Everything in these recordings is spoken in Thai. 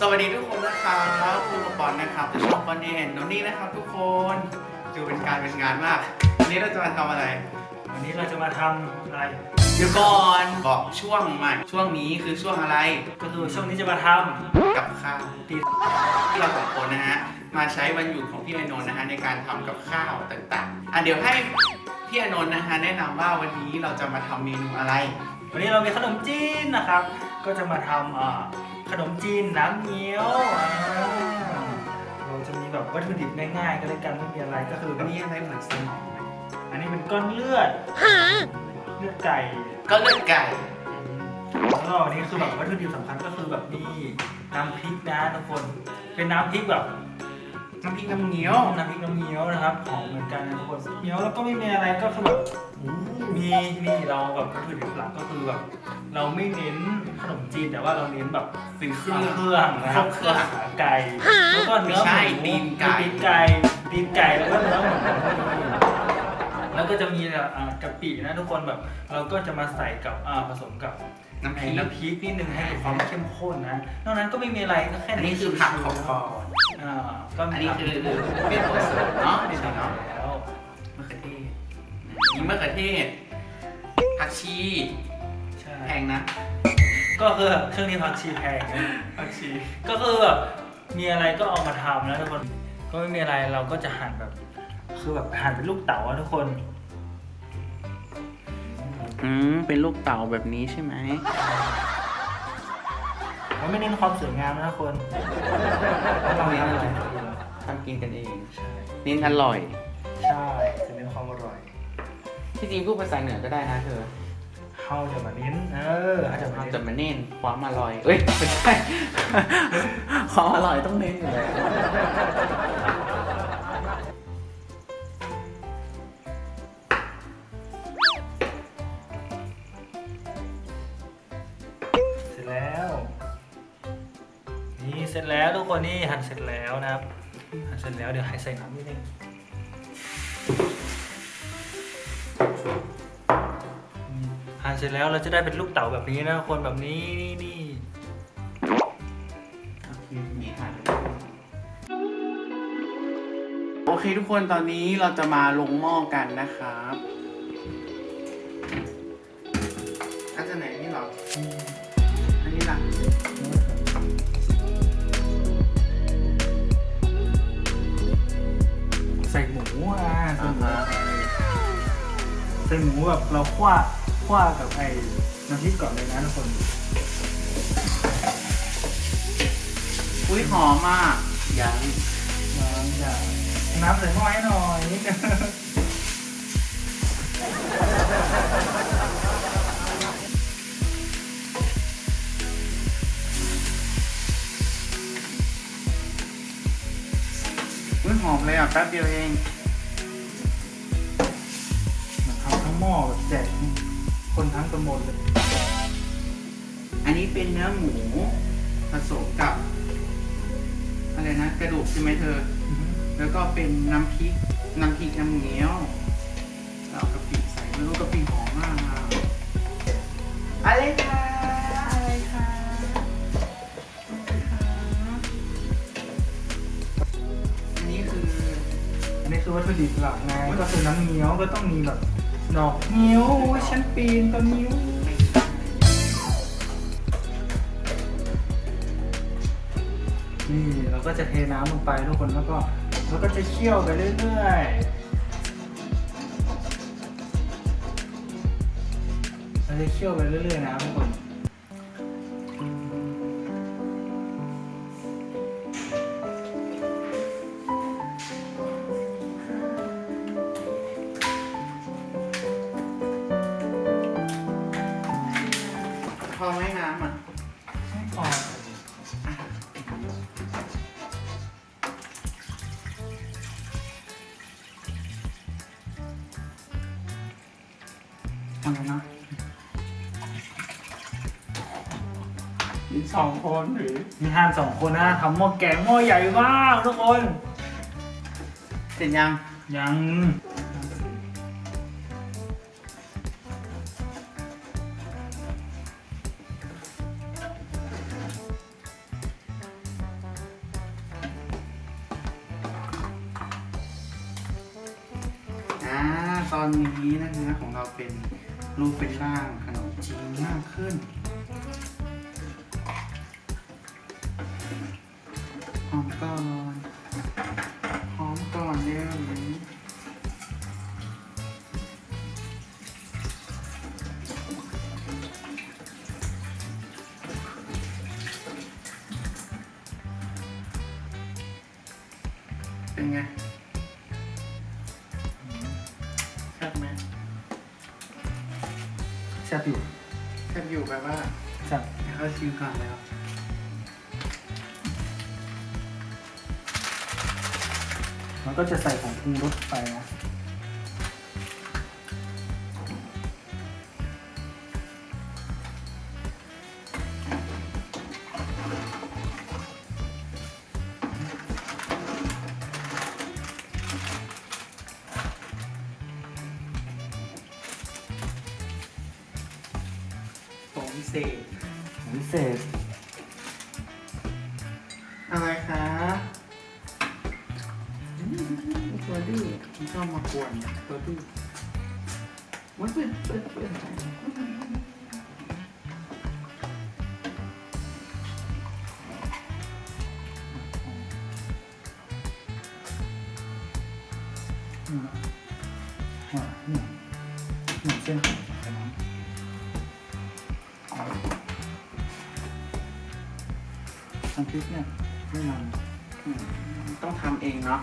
สวัสดีทุกคนนะครับคุณปอนนะครับจะชอบปอนเอนโนนี่นะครับ ทุกคนดูเป็นการเป็นงานมาก วันนี้เราจะมาทำอะไร วันนี้เราจะมาทำอะไร เดี๋ยวก่อนบอกช่วงใหม่ช่วงนี้คือช่วงอะไร ก็คือช่วงนี้จะมาทกับข้าวำตีที่เราสองคนนะฮะ มาใช้วันหยุดของพี่อานนท์นะฮะในการทำกับข้าวต่างๆ อะเดี๋ยวให้พี่อานนท์นะฮะแนะนำว่าวันนี้เราจะมาทำเมนูอะไร วันนี้เรามีขนมจีนนะครับ ก็จะมาทำอ่าข นมจีนน้ำเงี้ยวอ่าเราจะมีแบบวัตถุดิบง่ายๆก็แล้วกันไม่มีอะไรก็คืออันนี้อะไรเหมือนสมองไหมอันนี้เป็นก้อนเลือดเลือดไก่ก็เลือดไก่ แล้วก็อันนี้คือแบบวัตถุดิบสำคัญก็คือแบบนี่น้ำพริกนะทุกคน เป็นน้ำพริกแบบ น้ำพริกน้ำเงี้ยว น้ำพริกน้ำเงี้ยวนะครับ ของเหมือนกันนะทุกคนเงี้ยวแล้วก็ไม่มีอะไรก็คือแบบ มีนี่เราแบบวัตถุดิบหลักก็คือแบบเราไม่เน้นขนมจีนแต่ว่าเราเน้นแบบเป็นเคเครื่รื่อองงนะครับเครื่องขาไก่แล้วก็เนื้อไม่ใช่หมูตีนไก่ตีนไก่ตีนไก่แล้วก็เนื้อหมูแล้วก็จะมีแบบอ่ากะปินะทุกคนแบบ เราก็จะมาใส่กับอ่าผสมกับน้ำพไอ้ริกน้ำพริกนิดนึงให้เกิดความเข้มข้นนะนอกนั้นก็ไม่มีอะไรก็แค่อันนี้คือผักของก่อนอ่าก็มีอันนี้ผักคือเป็นตัวเสริมเนาะเป็นใช่ตัวเนาะ มีมะเขือเทศผักชีใช่แพงนะ ก็คือช่วงนี้ผักชีแพงนะผักชี ก็คือแบบมีอะไรก็เอามาทำนะทุกคน ก็ไม่มีอะไรเราก็จะหั่นแบบ คือแบบหั่นเป็นลูกเต๋าอะทุกคน อืมเป็นลูกเต่าแบบนี้ใช่ไหมเราไม่เน้นความสวยงามนะทุกคนเราเน้นอะไรทำกินกันเอง ใช่ เน้นอร่อย ใช่จะเน้นความอร่อย ที่จริงพูดภาษาเหนือก็ได้นะเธอเขาจะมาเน้นเออเขาจะมาเราเน้นจะมาเน้นความอร่อย เอ้ยไม่ใช่ ความอร่อยต้องเน้นอยู่แล้วเสร็จแล้ว นี่เสร็จแล้วทุกคนนี่หั่นเสร็จแล้วนะครับหั่นเสร็จแล้วเดี๋ยวให้ใส่น้ำนิดนึง ร็จแล้วเราจะได้เป็นลูกเต๋าแบบนี้นะทุกคนแบบนี้นี่นี่มีหั่นโอเคทุกคนตอนนี้เราจะมาลงหม้อกันนะครับอันจะไหนนี่เหรอ อันนี้ล่ะใส่หมูอะใส่อ่าหมูฮะใส่หมูแบบเราคว้า คว้ากับไอ้น้ำพริกก่อนเลยนะทุกคนอุ้ยหอมมากยังน้ำอย่าน้ำใส่หม้อให้หน่อยนิดนึงอุ้ยหอมเลยอะแป๊บเดียวเอง มันทำทั้งหม้อแบบแจก คนทั้งตำบลเลย อันนี้เป็นเนื้อหมูผสมกับ อะไรนะ กระดูกใช่ไหมเธอ แล้วก็เป็นน้ำพริก น้ำพริกน้ำเงี้ยวแล้วเอากะปิใส่ไม่รู้กะปิหอมมากอะอะไรคะอะไรคะอันนี้คือ อันนี้คือวัตถุดิบหลักไงก็คือน้ำเงี้ยวก็ต้องมีแบบ ดอกเงี้ยวฉันปีนต้นนิ้ว นี่เราก็จะเทน้ำลงไปทุกคนแล้วก็แล้วก็จะเคี่ยวไปเรื่อยๆเราจะเคี่ยวไปเรื่อยๆนะทุกคน อไหมน้ำอะไม่พอทำไงนะมีสองคนหรือ มีห้านสองคนนะทำหม้อแกงหม้อใหญ่มากทุกคน เสร็จยัง ยัง ตอนนี้นะฮะของเราเป็นรูปเป็นร่างขนมจีนมากขึ้นหอมก่อนหอมก่อนเร็วเป็นไง ซ่บอยู่แซ่บอยู่แปลว่าแซ่บให้เขาชิมก่อนแล้วมันก็จะใส่ของปรุงรสไปนะ ผมพิเศษพิเศษอะไรคะตัวดื้อมันชอบมากวนตัวดื้อมันเป็นเป็นเป็นอืมอะนี่หนึ่งเส้นของใส่น้ ริกเนี่ยไม่มันต้องทำเองเนาะ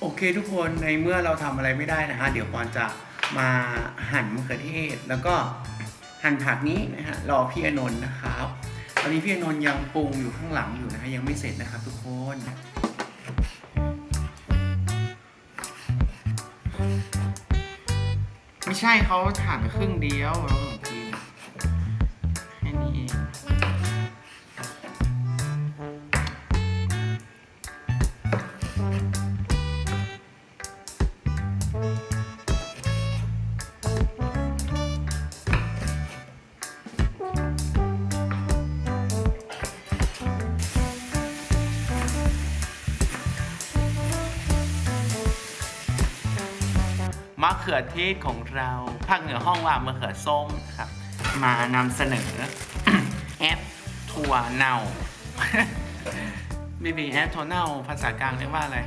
โอเคทุกคนในเมื่อเราทำอะไรไม่ได้นะฮะ เดี๋ยวปอนจะมาหั่นมะเขือเทศ แล้วก็หั่นผักนี้นะฮะรอพี่อนนท์นะครับตอนนี้พี่อนนท์ยังปรุงอยู่ข้างหลังอยู่นะฮะยังไม่เสร็จนะครับทุกคนไม่ใช่เขาถ่านครึ่งเดียวะเขือเทศของเราภาคเหนือห้องว่ามะเขือส้มครับ มานำเสนอแอปถั่วเน่าบีบีแอปถั่วเน่าภาษากลางเรียกว่าอะไร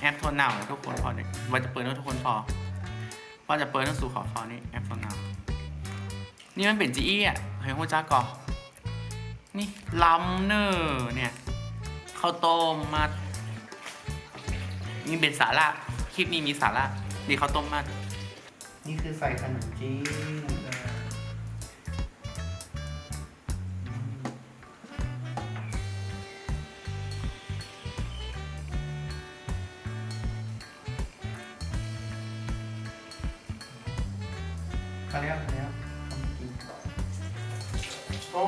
แอปถั่วเน่าทุกคนพอเนี่ยวันจะเปิดให้ทุกคนพอพอจะเปิดหนังสือขอฟอนี่แอปถั่วเน่านี่มันเป็นจีอี้อะเฮ้ยหัวจ้าก่อนี่ลำเนอร์เนี่ยข้าวต้มมัดนี่เป็นสาระคลิปนี้มีสาระ ดีเขาวต้มมัดนี่คือใส่ขนมจีนเขาเรียกอะไรนะขนมจีนโอ้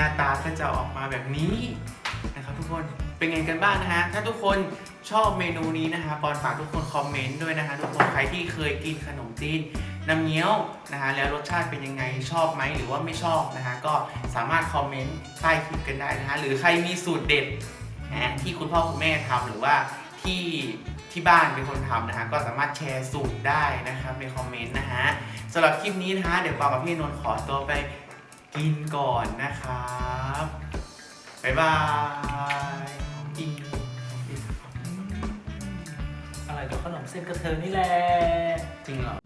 น้าตาก็จะออกมาแบบนี้นะครับทุกคนเป็นไงกันบ้างนะฮะถ้าทุกคนชอบเมนูนี้นะฮะปอนฝากทุกคนคอมเมนต์ด้วยนะฮะทุกคนใครที่เคยกินขนมจีนน้ำเงี้ยวนะฮะแล้วรสชาติเป็นยังไงชอบไหมหรือว่าไม่ชอบนะฮะก็สามารถคอมเมนต์ใต้คลิปกันได้นะฮะหรือใครมีสูตรเด็ดนะที่คุณพ่อคุณแม่ทำหรือว่าที่ที่บ้านเป็นคนทำนะฮะก็สามารถแชร์สูตรได้นะครับในคอมเมนต์นะฮะสำหรับคลิปนี้นะฮะเดี๋ยวปากับพี่นนท์ขอตัวไป กินก่อนนะครับบ๊ายบายกินอะไรกับขนมเส้นกระเทยนี่แหละ จริงเหรอ